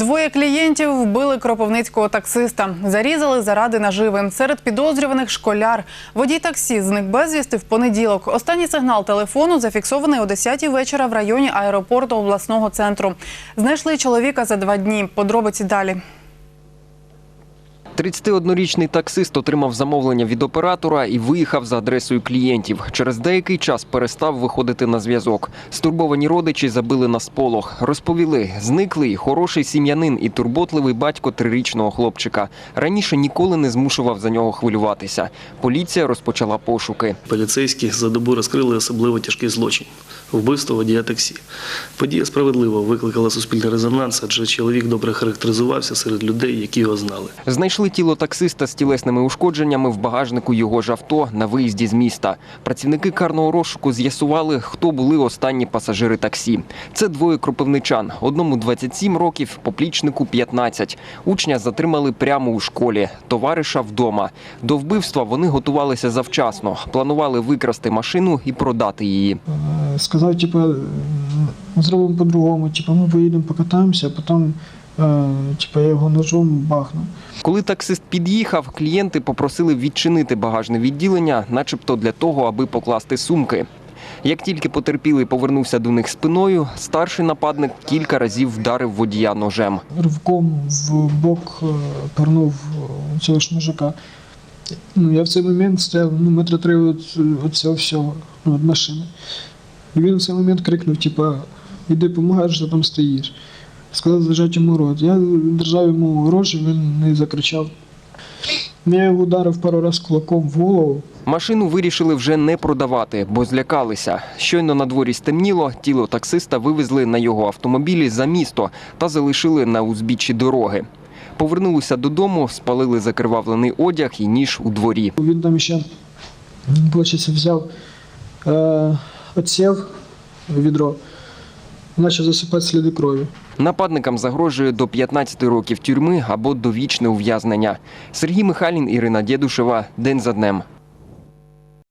Двоє клієнтів вбили кропивницького таксиста. Зарізали заради наживи. Серед підозрюваних школяр. Водій таксі зник безвісти в понеділок. Останній сигнал телефону зафіксований о 10-й вечора в районі аеропорту обласного центру. Знайшли чоловіка за два дні. Подробиці далі. 31-річний таксист отримав замовлення від оператора і виїхав за адресою клієнтів. Через деякий час перестав виходити на зв'язок. Стурбовані родичі забили на сполох. Розповіли, зниклий хороший сім'янин і турботливий батько трирічного хлопчика. Раніше ніколи не змушував за нього хвилюватися. Поліція розпочала пошуки. Поліцейські за добу розкрили особливо тяжкий злочин вбивство водія таксі. Подія справедливо викликала суспільний резонанс, адже чоловік добре характеризувався серед людей, які його знали. Знайшли тіло таксиста з тілесними ушкодженнями в багажнику його ж авто на виїзді з міста. Працівники карного розшуку з'ясували, хто були останні пасажири таксі. Це двоє кропивничан. Одному 27 років, поплічнику 15. Учня затримали прямо у школі, товариша вдома. До вбивства вони готувалися завчасно. Планували викрасти машину і продати її. Е, Сказав, типу, зробимо по-другому, типу, ми поїдемо покатаємося, а потім е, типу, я його ножом бахну. Коли таксист під'їхав, клієнти попросили відчинити багажне відділення, начебто для того, аби покласти сумки. Як тільки потерпілий повернувся до них спиною, старший нападник кілька разів вдарив водія ножем. Ривком в бок е, пернув е, цього ж мужика. Ну, я в цей момент стояв ну, метра три від, від цього всього, ну, від машини. І він в цей момент крикнув, типу, іди помагай, що там стоїш. Сказав зажати йому рот. Я держав йому рожі, він не закричав. Я його ударив пару разів кулаком в голову. Машину вирішили вже не продавати, бо злякалися. Щойно на дворі стемніло, тіло таксиста вивезли на його автомобілі за місто та залишили на узбіччі дороги. Повернулися додому, спалили закривавлений одяг і ніж у дворі. Він там ще, виходить, взяв, е, отсів відро, почав засипати сліди крові. Нападникам загрожує до 15 років тюрми або довічне ув'язнення. Сергій Михайлін, Ірина Дєдушева. День за днем.